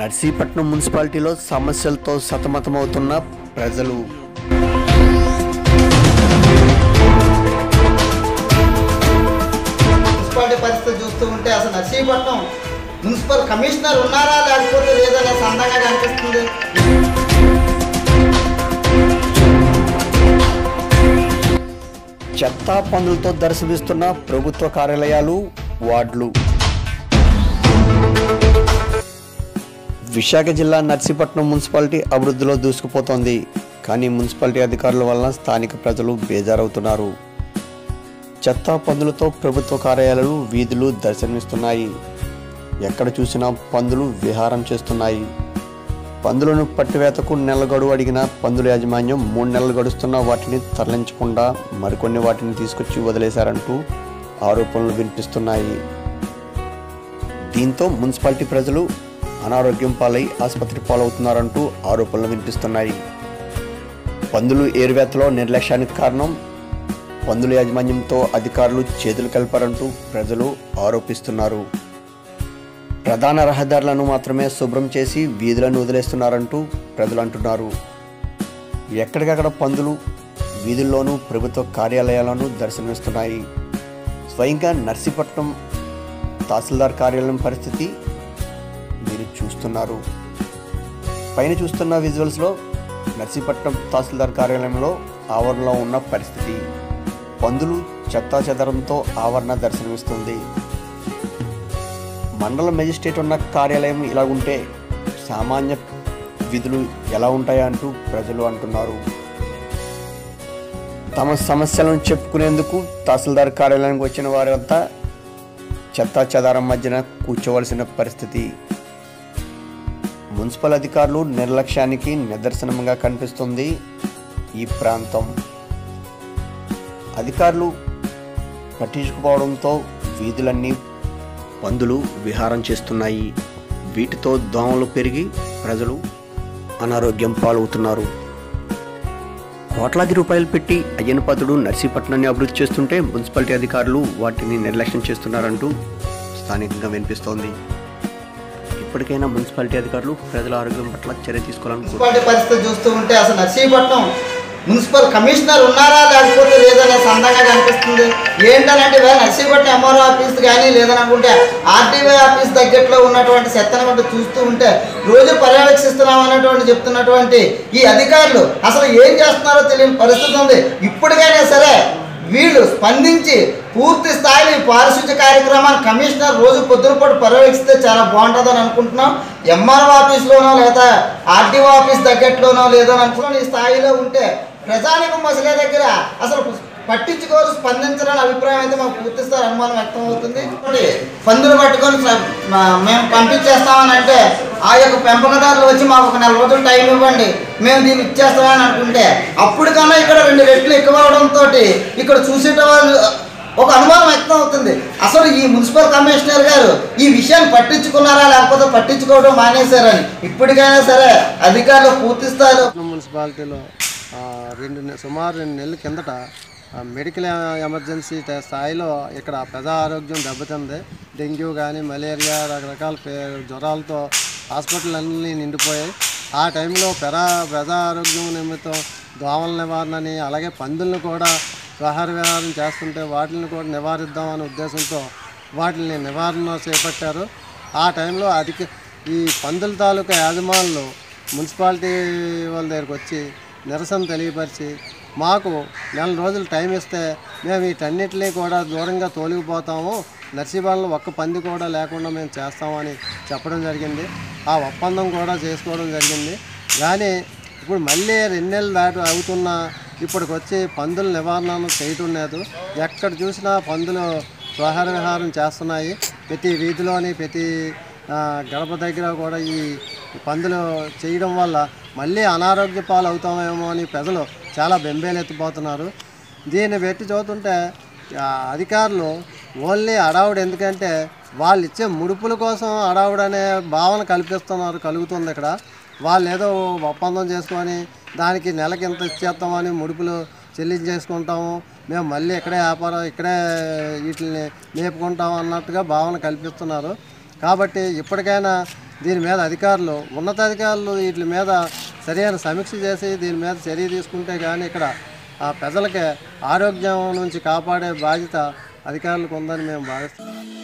నర్సీపట్నం మున్సిపాలిటీలో సమస్యలతో సతమతమవుతున్న ప్రజలు. మున్సిపాలిటీ పరిస్థితి చూస్తూ ఉంటే అసలు నర్సీపట్నం మున్సిపల్ కమిషనర్ ఉన్నారా లేకపోతే లేదనే సందంగా కనిపిస్తుంది. చెత్తా పనులతో దర్శనమిస్తున్న ప్రభుత్వ కార్యాలయాలు వార్డులు. విశాఖ జిల్లా నర్సీపట్నం మున్సిపాలిటీ అభివృద్ధిలో దూసుకుపోతోంది. కానీ మున్సిపాలిటీ అధికారుల వల్ల స్థానిక ప్రజలు బేజారవుతున్నారు. చెత్త పందులతో ప్రభుత్వ కార్యాలయాలు వీధులు దర్శనమిస్తున్నాయి. ఎక్కడ చూసినా పందులు విహారం చేస్తున్నాయి. పందులను పట్టివేతకు నెల గడువు అడిగిన పందుల యాజమాన్యం మూడు నెలలు గడుస్తున్న వాటిని తరలించకుండా మరికొన్ని వాటిని తీసుకొచ్చి వదిలేశారంటూ ఆరోపణలు వినిపిస్తున్నాయి. దీంతో మున్సిపాలిటీ ప్రజలు అనారోగ్యం పాలై ఆసుపత్రి పాలవుతున్నారంటూ ఆరోపణలు వినిపిస్తున్నాయి. పందులు ఏరువేతలో నిర్లక్ష్యానికి కారణం పందుల యాజమాన్యంతో అధికారులు చేతులు కలిపారంటూ ప్రజలు ఆరోపిస్తున్నారు. ప్రధాన రహదారులను మాత్రమే శుభ్రం చేసి వీధులను వదిలేస్తున్నారంటూ ప్రజలు అంటున్నారు. ఎక్కడికక్కడ పందులు వీధుల్లోనూ ప్రభుత్వ కార్యాలయాలను దర్శనమిస్తున్నాయి. స్వయంగా నర్సీపట్నం తహసీల్దార్ కార్యాలయం పరిస్థితి మీరు చూస్తున్నారు. పైన చూస్తున్న విజువల్స్లో నర్సీపట్నం తహసీల్దార్ కార్యాలయంలో ఆవరణలో ఉన్న పరిస్థితి. పందులు చెత్తా చెదరంతో ఆవరణ దర్శనమిస్తుంది. మండల మెజిస్ట్రేట్ ఉన్న కార్యాలయం ఇలా ఉంటే సామాన్య విధులు ఎలా ఉంటాయా అంటూ ప్రజలు అంటున్నారు. తమ సమస్యలను చెప్పుకునేందుకు తహసీల్దార్ కార్యాలయానికి వచ్చిన వారంతా చెత్తా చెదారం మధ్యన కూర్చోవలసిన పరిస్థితి. మున్సిపల్ అధికారులు నిర్లక్ష్యానికి నిదర్శనంగా కనిపిస్తుంది ఈ ప్రాంతం. అధికారులు పట్టించుకుపోవడంతో వీధులన్నీ పందులు విహారం చేస్తున్నాయి. వీటితో దోమలు పెరిగి ప్రజలు అనారోగ్యం పాలవుతున్నారు. కోట్లాది రూపాయలు పెట్టి అయ్యనపాతుడు నర్సీపట్నాన్ని అభివృద్ధి చేస్తుంటే మున్సిపాలిటీ అధికారులు వాటిని నిర్లక్ష్యం చేస్తున్నారంటూ స్థానికంగా వినిపిస్తోంది. ఇప్పటికైనా మున్సిపాలిటీ అధికారులు ప్రజల ఆరోగ్యం పట్ల చర్య తీసుకోవాలనుకుంటున్నారు పరిస్థితి చూస్తూ ఉంటే అసలు నర్సీపట్నం మున్సిపల్ కమిషనర్ ఉన్నారా లేకపోతే లేదనే సందంగా కనిపిస్తుంది. ఏంటనంటే ఇవాళ నర్సీపట్నం ఎంఆర్ఓ ఆఫీస్ కానీ లేదనుకుంటే ఆర్టీఓ ఆఫీస్ దగ్గరలో ఉన్నటువంటి చెత్తను చూస్తూ ఉంటే రోజు పర్యవేక్షిస్తున్నాం అన్నటువంటి చెప్తున్నటువంటి ఈ అధికారులు అసలు ఏం చేస్తున్నారో తెలియని పరిస్థితి ఉంది. ఇప్పటికైనా సరే వీళ్ళు స్పందించి పూర్తి స్థాయిలో ఈ పారిశుద్ధ్య కార్యక్రమాన్ని కమిషనర్ రోజు పొద్దునపాటు పర్యవేక్షిస్తే చాలా బాగుంటుందని అనుకుంటున్నాం. ఎంఆర్ఓ ఆఫీస్లోనో లేదా ఆర్టీఓ ఆఫీస్ దగ్గరలోనో లేదో అనుకున్నాం. ఈ స్థాయిలో ఉంటే ప్రజానికం మసలే దగ్గర అసలు పట్టించుకోరు స్పందించాలని అభిప్రాయం అయితే మాకు పూర్తి స్థాయి అనుమానం వ్యక్తం అవుతుంది. పందులు పట్టుకొని మేము పంపించేస్తామని అంటే ఆ యొక్క పెంపకదారులు వచ్చి మాకు ఒక నెల రోజులు టైం ఇవ్వండి. మేము దీన్ని ఇచ్చేస్తామని అనుకుంటే అప్పుడు కన్నా ఇక్కడ రెండు రెట్లు ఎక్కువ అవడంతో ఇక్కడ చూసేట వాళ్ళు ఒక అనుమానం వ్యక్తం అవుతుంది. అసలు ఈ మున్సిపల్ కమిషనర్ గారు ఈ విషయాన్ని పట్టించుకున్నారా లేకపోతే పట్టించుకోవడం మానేశారని? ఇప్పటికైనా సరే అధికారులు పూర్తిస్తారు మున్సిపాలిటీలో రెండు సుమారు రెండు నెలల కిందట మెడికల్ ఎమర్జెన్సీ స్థాయిలో ఇక్కడ ప్రజా ఆరోగ్యం దెబ్బతింది. డెంగ్యూ కానీ మలేరియా రకరకాల జ్వరాలతో హాస్పిటల్ అన్నీ నిండిపోయాయి. ఆ టైంలో ప్రజా ప్రజా ఆరోగ్యం నిమిత్తం దోమల నివారణని అలాగే పందులను కూడా ఆహార విహారం చేస్తుంటే వాటిని కూడా నివారిద్దామనే ఉద్దేశంతో వాటిని నివారణ చేపట్టారు. ఆ టైంలో అధిక ఈ పందుల తాలూకా యాజమానులు మున్సిపాలిటీ వాళ్ళ దగ్గరికి వచ్చి నిరసన తెలియపరిచి మాకు నెల రోజులు టైం ఇస్తే మేము వీటన్నిటినీ కూడా దూరంగా తోలిగిపోతాము నర్సీబాలలో ఒక్క పంది కూడా లేకుండా మేము చేస్తామని చెప్పడం జరిగింది. ఆ ఒప్పందం కూడా చేసుకోవడం జరిగింది. కానీ ఇప్పుడు మళ్ళీ రెండు నెలలు దాటి అవుతున్నా ఇప్పటికి వచ్చి పందుల నివారణ చేయటం లేదు. ఎక్కడ చూసినా పందులు స్వహార విహారం చేస్తున్నాయి. ప్రతి వీధిలోని ప్రతి గడప దగ్గర కూడా ఈ పందులు చేయడం వల్ల మళ్ళీ అనారోగ్య పాలు అవుతామేమో అని ప్రజలు చాలా బెంబేలెత్తిపోతున్నారు. దీన్ని పెట్టి చూస్తుంటే అధికారులు ఓన్లీ అడావుడు ఎందుకంటే వాళ్ళు ఇచ్చే ముడుపుల కోసం అడావుడనే భావన కల్పిస్తున్నారు కలుగుతుంది ఇక్కడ. వాళ్ళు ఏదో ఒప్పందం చేసుకొని దానికి నెలకి ఇంత ఇచ్చేస్తామని ముడుపులు చెల్లించేసుకుంటాము. మేము మళ్ళీ ఇక్కడే వ్యాపారం ఇక్కడే వీటిని మేపుకుంటాం అన్నట్టుగా భావన కల్పిస్తున్నారు. కాబట్టి ఇప్పటికైనా దీని మీద అధికారులు ఉన్నతాధికారులు వీటి మీద సరైన సమీక్ష చేసి దీని మీద చర్య తీసుకుంటే కానీ ఇక్కడ ఆ ప్రజలకి ఆరోగ్యం నుంచి కాపాడే బాధ్యత అధికారులకు ఉందని మేము భావిస్తున్నాం.